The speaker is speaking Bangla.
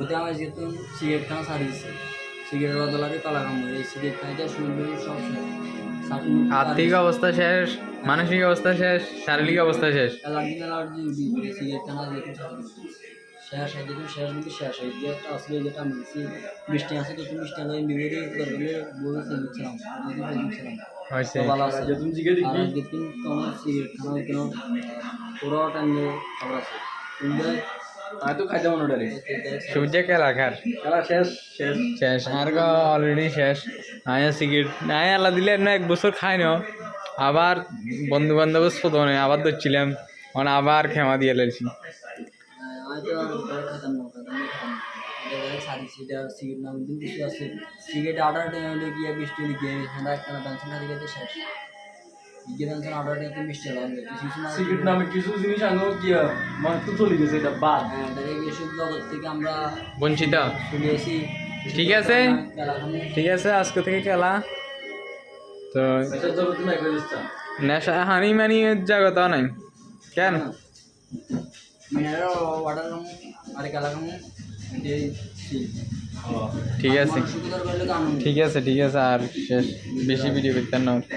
ওতে আমার যেহেতু সিগারেট খাওয়া সারিয়েছে সিগারেট বদলাতে কলা কামড় সিগারেট খাইতে শরীর সব আর্থিক অবস্থা শেষ মানসিক অবস্থা শেষ শারীরিক অবস্থা শেষ। শেষ হয় শেষ হয় যে একটা আসলে যেটা আমি বলছি মিষ্টি আছে তো তুমি মিষ্টি আলাই বিবেকে করলে ভালো আছে। দেখি তোমার সিগারেট খানা কেন পুরো টাইমে খবর আছে। তুমি আমি তো খাইতে মনে ডারে সূর্য খেলা খার। খেলা শেষ শেষ। শেষ আর অলরেডি শেষ। আয়া সিগারেট আয়া আল্লাহ দিলে না এক বছর খাই না আবার বন্ধু বান্ধব প্রথমে আবার ধরছিলাম। মানে আবার ক্ষমা দিয়ে লেছি সিগারেট টাইম গিয়ে বৃষ্টি গিয়ে একটা শেষ পেনশন অর্ডার টাইম মিষ্টি না সিগারেট নামে কিছু জিনিস আনো কি মানে তো চলে গেছে এটা বাদ। হ্যাঁ এসব জগৎ থেকে আমরা বঞ্চিত। এসি ঠিক আছে। ঠিক আছে আজকে থেকে খেলা। তো নেশা হানি মানি জাগতা নাই। কেন? ঠিক ঠিক আছে। ঠিক আছে ঠিক আছে আর শেষ বেশি ভিডিও করতেন না।